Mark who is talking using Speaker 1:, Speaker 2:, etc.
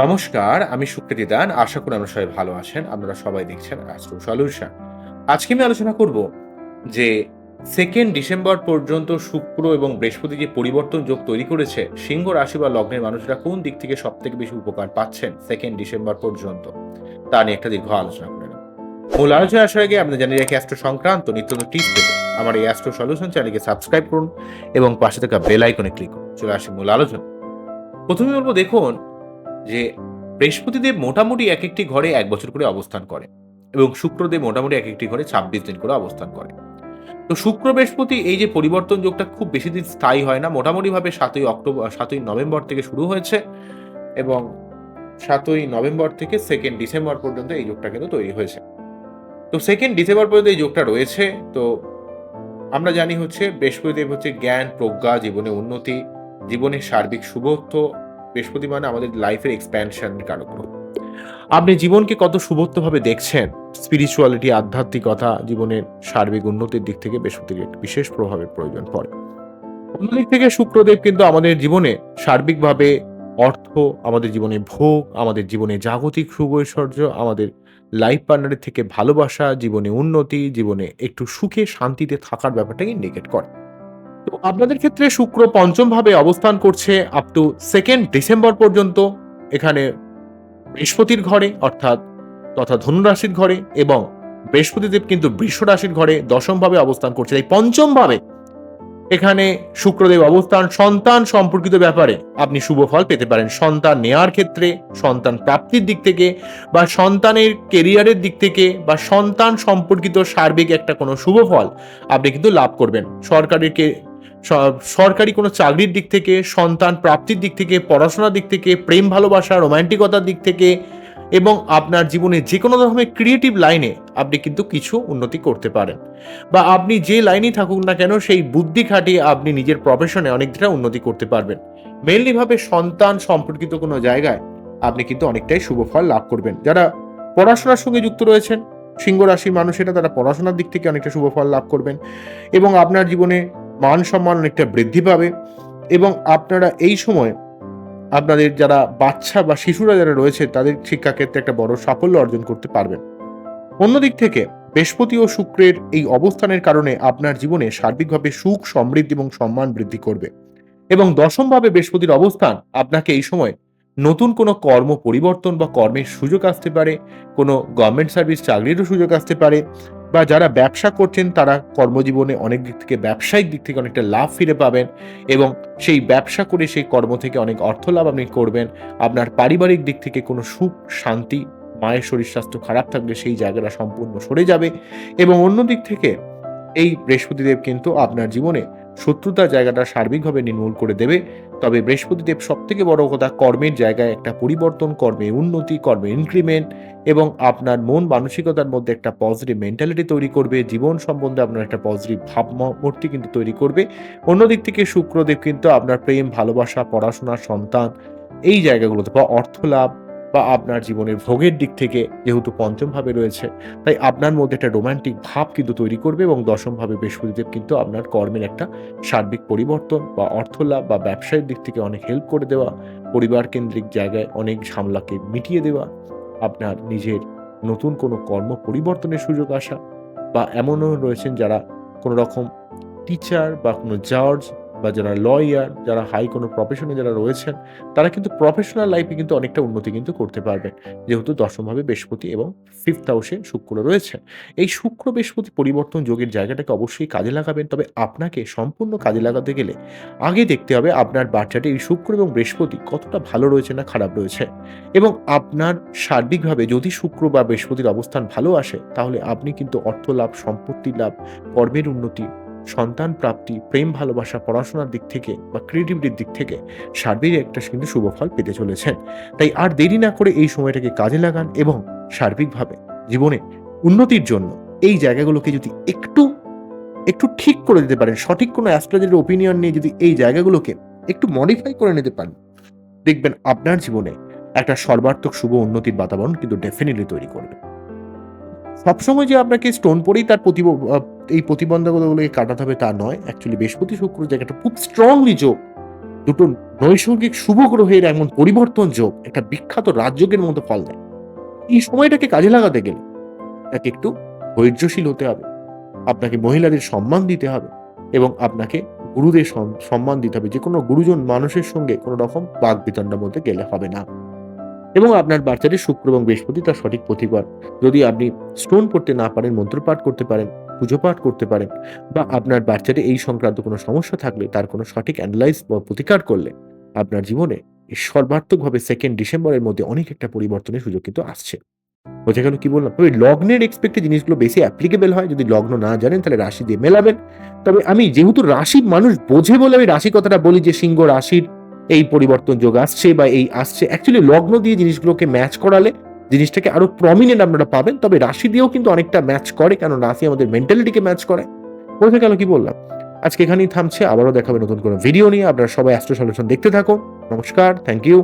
Speaker 1: নমস্কার, আমি সুকৃতি দান। আশা করি আমরা সবাই ভালো আছেন। আপনারা সবাই দেখছেন অ্যাস্ট্রো সলিউশন আজকে আমি আলোচনা করব যে সেকেন্ড ডিসেম্বর পর্যন্ত শুক্র এবং বৃহস্পতি যে পরিবর্তন যোগ তৈরি করেছে, সিংহ রাশি বা লগ্নের মানুষরা কোন দিক থেকে সব থেকে বেশি উপকার পাচ্ছেন সেকেন্ড ডিসেম্বর পর্যন্ত? তা নিয়ে একটা দীর্ঘ আলোচনা করে নেব। মূল আলোচনা আসার আগে আপনি জানিয়ে রাখি অ্যাস্ট্রো সংক্রান্ত নিত্য টিপস পেতে আমার এই অ্যাস্ট্রো সলিউশন চ্যানেলকে সাবস্ক্রাইব করুন এবং পাশে থাকা বেল আইকনে ক্লিক করুন। চলে আসি মূল আলোচনা প্রথমে বলব, দেখুন যে বৃহস্পতিদেব মোটামুটি এক একটি ঘরে এক বছর করে অবস্থান করে এবং শুক্রদেব মোটামুটি এক একটি ঘরে ছাব্বিশ দিন করে অবস্থান করে। তো শুক্র বৃহস্পতি এই যে পরিবর্তন যোগটা খুব বেশি দিন স্থায়ী হয় না, মোটামুটিভাবে সাতই অক্টোবর সাতই নভেম্বর থেকে শুরু হয়েছে এবং সাতই নভেম্বর থেকে সেকেন্ড ডিসেম্বর পর্যন্ত এই যোগটা কিন্তু তৈরি হয়েছে। তো সেকেন্ড ডিসেম্বর পর্যন্ত এই যোগটা রয়েছে। তো আমরা জানি হচ্ছে বৃহস্পতিদেব হচ্ছে জ্ঞান, প্রজ্ঞা, জীবনে উন্নতি, জীবনের সার্বিক শুভত্ব বৃহস্পতি মানে আমাদের লাইফের এক্সপ্যানশন কারক। আপনি জীবনকে কত শুভত্বভাবে দেখছেন স্পিরিচুয়ালিটি আধ্যাত্মিকতা জীবনের সার্বিক উন্নতির দিক থেকে বৃহস্পতির বিশেষ প্রভাবের প্রয়োজন পড়ে অন্যদিক থেকে শুক্রদেব কিন্তু আমাদের জীবনে সার্বিকভাবে অর্থ, আমাদের জীবনে ভোগ, আমাদের জীবনে জাগতিক শুভ ঐশ্বর্য, আমাদের লাইফ পার্টনারের থেকে ভালোবাসা, জীবনে উন্নতি, জীবনে একটু সুখে শান্তিতে থাকার ব্যাপারটাকে ইন্ডিকেট করে তো আপনাদের ক্ষেত্রে শুক্র পঞ্চম ভাবে অবস্থান করছে আপ টু সেকেন্ড ডিসেম্বর পর্যন্ত, এখানে বৃহস্পতির ঘরে অর্থাৎ তথা ধনুরাশির ঘরে এবং বৃহস্পতিদেব কিন্তু বৃষ রাশির ঘরে দশম ভাবে অবস্থান করছে। তাই পঞ্চম ভাবে এখানে শুক্রদেব অবস্থান, সন্তান সম্পর্কিত ব্যাপারে আপনি শুভ ফল পেতে পারেন। সন্তান নেয়ার ক্ষেত্রে, সন্তান প্রাপ্তির দিক থেকে বা সন্তানের কেরিয়ারের দিক থেকে বা সন্তান সম্পর্কিত সার্বিক একটা কোনো শুভ ফল আপনি কিন্তু লাভ করবেন। সরকারের সরকারি কোনো চাকরির দিক থেকে, সন্তান প্রাপ্তির দিক থেকে, পড়াশোনার দিক থেকে, প্রেম ভালোবাসা রোম্যান্টিকতার দিক থেকে এবং আপনার জীবনে যে কোনো ধরনের ক্রিয়েটিভ লাইনে আপনি কিন্তু কিছু উন্নতি করতে পারেন। বা আপনি যে লাইনেই থাকুক না কেন, সেই বুদ্ধি খাটিয়ে আপনি নিজের প্রফেশনে অনেকটা উন্নতি করতে পারবেন। মেনলিভাবে সন্তান সম্পর্কিত কোনো জায়গায় আপনি কিন্তু অনেকটাই শুভ ফল লাভ করবেন। যারা পড়াশোনার সঙ্গে যুক্ত রয়েছেন সিংহ রাশির মানুষেরা তারা পড়াশোনার দিক থেকে অনেকটা শুভ ফল লাভ করবেন এবং আপনার জীবনে মান সম্মান অনেকটা বৃদ্ধি পাবে এবং আপনারা এই সময় আপনাদের যারা বাচ্চা বা শিশুরা যারা রয়েছে, তাদের শিক্ষাক্ষেত্রে একটা বড় সাফল্য অর্জন করতে পারবেন। অন্যদিক থেকে বৃহস্পতি ও শুক্রের এই অবস্থানের কারণে আপনার জীবনে সার্বিকভাবে সুখ, সমৃদ্ধি এবং সম্মান বৃদ্ধি করবে এবং দশমভাবে বৃহস্পতির অবস্থান আপনাকে এই সময় নতুন কোনো কর্ম পরিবর্তন বা কর্মের সুযোগ আসতে পারে, কোনো গভর্নমেন্ট সার্ভিস চাকরিরও সুযোগ আসতে পারে বা যারা ব্যবসা করছেন, তারা কর্মজীবনে অনেক দিক থেকে, ব্যবসায়িক দিক থেকে অনেকটা লাভ ফিরে পাবেন এবং সেই ব্যবসা করে সেই কর্ম থেকে অনেক অর্থ লাভ আপনি করবেন। আপনার পারিবারিক দিক থেকে কোনো সুখ, শান্তি, মায়ের শরীর স্বাস্থ্য খারাপ থাকলে সেই জায়গাটা সম্পূর্ণ সরে যাবে এবং অন্য দিক থেকে এই বৃহস্পতিদেব কিন্তু আপনার জীবনে শত্রুতার জায়গাটা সার্বিকভাবে নির্মূল করে দেবে। তবে বৃহস্পতিদেব সব থেকে বড় কথা কর্মের জায়গায় একটা পরিবর্তন, কর্মে উন্নতি, কর্মে ইনক্রিমেন্ট এবং আপনার মন মানসিকতার মধ্যে একটা পজিটিভ মেন্টালিটি তৈরি করবে। জীবন সম্বন্ধে আপনার একটা পজিটিভ ভাবমূর্তি কিন্তু তৈরি করবে। অন্যদিক থেকে শুক্রদেব কিন্তু আপনার প্রেম, ভালোবাসা, পড়াশোনা, সন্তান এই জায়গাগুলোতে বা অর্থ লাভ বা আপনার জীবনের ভোগের দিক থেকে যেহেতু পঞ্চম ভাবে রয়েছে, তাই আপনার মধ্যে একটা রোমান্টিক ভাব কিন্তু তৈরি করবে এবং দশম ভাবে বৃহস্পতিদেব কিন্তু আপনার কর্মের একটা সার্বিক পরিবর্তন বা অর্থ লাভ বা ব্যবসায়ের দিক থেকে অনেক হেল্প করে দেওয়া পরিবার কেন্দ্রিক জায়গায় অনেক ঝামলাকে মিটিয়ে দেওয়া, আপনার নিজের নতুন কোনো কর্ম পরিবর্তনের সুযোগ আসা বা এমনও রয়েছেন যারা কোনো রকম টিচার বা কোনো জজ বা যারা লয়ার যারা হাই কোনো প্রফেশনে যারা রয়েছেন, তারা কিন্তু প্রফেশনাল লাইফে কিন্তু অনেকটা উন্নতি কিন্তু করতে পারবেন। যেহেতু দশমভাবে বৃহস্পতি এবং ফিফথ হাউসে শুক্র রয়েছে। এই শুক্র বৃহস্পতি পরিবর্তন যোগের জায়গাটাকে অবশ্যই কাজে লাগাবেন, তবে আপনাকে সম্পূর্ণ কাজে লাগাতে গেলে আগে দেখতে হবে আপনার বাচ্চাটি এই শুক্র এবং বৃহস্পতি কতটা ভালো রয়েছে না খারাপ রয়েছে। এবং আপনার সার্বিকভাবে যদি শুক্র বা বৃহস্পতির অবস্থান ভালো আসে, তাহলে আপনি কিন্তু অর্থ লাভ, সম্পত্তি লাভ, কর্মের উন্নতি সন্তান প্রাপ্তি, প্রেম, ভালোবাসা, পড়াশোনার দিক থেকে বা ক্রিয়েটিভিটির দিক থেকে সার্বিক একটা কিন্তু শুভ ফল পেতে চলেছেন। তাই আর দেরি না করে এই সময়টাকে কাজে লাগান এবং সার্বিকভাবে জীবনে উন্নতির জন্য এই জায়গাগুলোকে যদি একটু একটু ঠিক করে দিতে পারেন, সঠিক কোনো অ্যাস্ট্রোলজির ওপিনিয়ন নিয়ে যদি এই জায়গাগুলোকে একটু মডিফাই করে নিতে পারেন, দেখবেন আপনার জীবনে একটা সর্বার্থক শুভ উন্নতির বাতাবরণ কিন্তু ডেফিনেটলি তৈরি করবে। সবসময় যে আপনাকে স্টোন পরেই তার এই প্রতিবন্ধকতাগুলোকে কাটাতে হবে তা নয়। অ্যাকচুয়ালি বৃহস্পতি শুক্র জায়গাটা খুব স্ট্রংলি যোগ, দুটো নৈসর্গিক শুভ গ্রহের এমন পরিবর্তন যোগ, একটা বিখ্যাত রাজযোগের মতো ফল দেয়। এই সময়টাকে কাজে লাগাতে গেলে তাকে একটু ধৈর্যশীল হতে হবে, আপনাকে মহিলাদের সম্মান দিতে হবে এবং আপনাকে গুরুদের সম্মান দিতে হবে। যে কোনো গুরুজন মানুষের সঙ্গে কোনো রকম বাক বিতণ্ডার মধ্যে গেলে হবে না। এবং আপনার বাচ্চাদের শুক্র এবং বৃহস্পতি তার সঠিক প্রতিবার যদি আপনি স্টোন পড়তে না পারেন, মন্ত্রপাঠ করতে পারেন পুজো পাঠ করতে পারেন বা আপনার বাচ্চাদের এই সংক্রান্ত কোনো সমস্যা থাকলে তার কোনো সঠিক অ্যানালাইজ বা প্রতিকার করলে আপনার জীবনে সর্বাত্মকভাবে সেকেন্ড ডিসেম্বরের মধ্যে অনেক একটা পরিবর্তনের সুযোগ কিন্তু আসছে। বোঝা গেল কি বললাম? তবে লগ্নের এক্সপেক্টে জিনিসগুলো বেশি অ্যাপ্লিকেবল হয়, যদি লগ্ন না জানেন তাহলে রাশি দিয়ে মেলাবেন। তবে আমি যেহেতু রাশি মানুষ বোঝে বলে আমি রাশি কথাটা বলি যে সিংহ রাশির এই পরিবর্তন যোগ আসছে বা এই আসছে। অ্যাকচুয়ালি লগ্ন দিয়ে জিনিসগুলোকে ম্যাচ করালে জিনিসটাকে আরও প্রমিনেন্ট আপনারা পাবেন, তবে রাশি দিয়েও কিন্তু অনেকটা ম্যাচ করে কেন রাশি আমাদের মেন্টালিটিকে ম্যাচ করে। বোঝা গেল কি বললাম? আজকে এখানেই থামছে, আবারও দেখাবে নতুন কোনো ভিডিও নিয়ে। আপনারা সবাই অ্যাস্ট্রো সলিউশন দেখতে থাকুন। নমস্কার থ্যাংক ইউ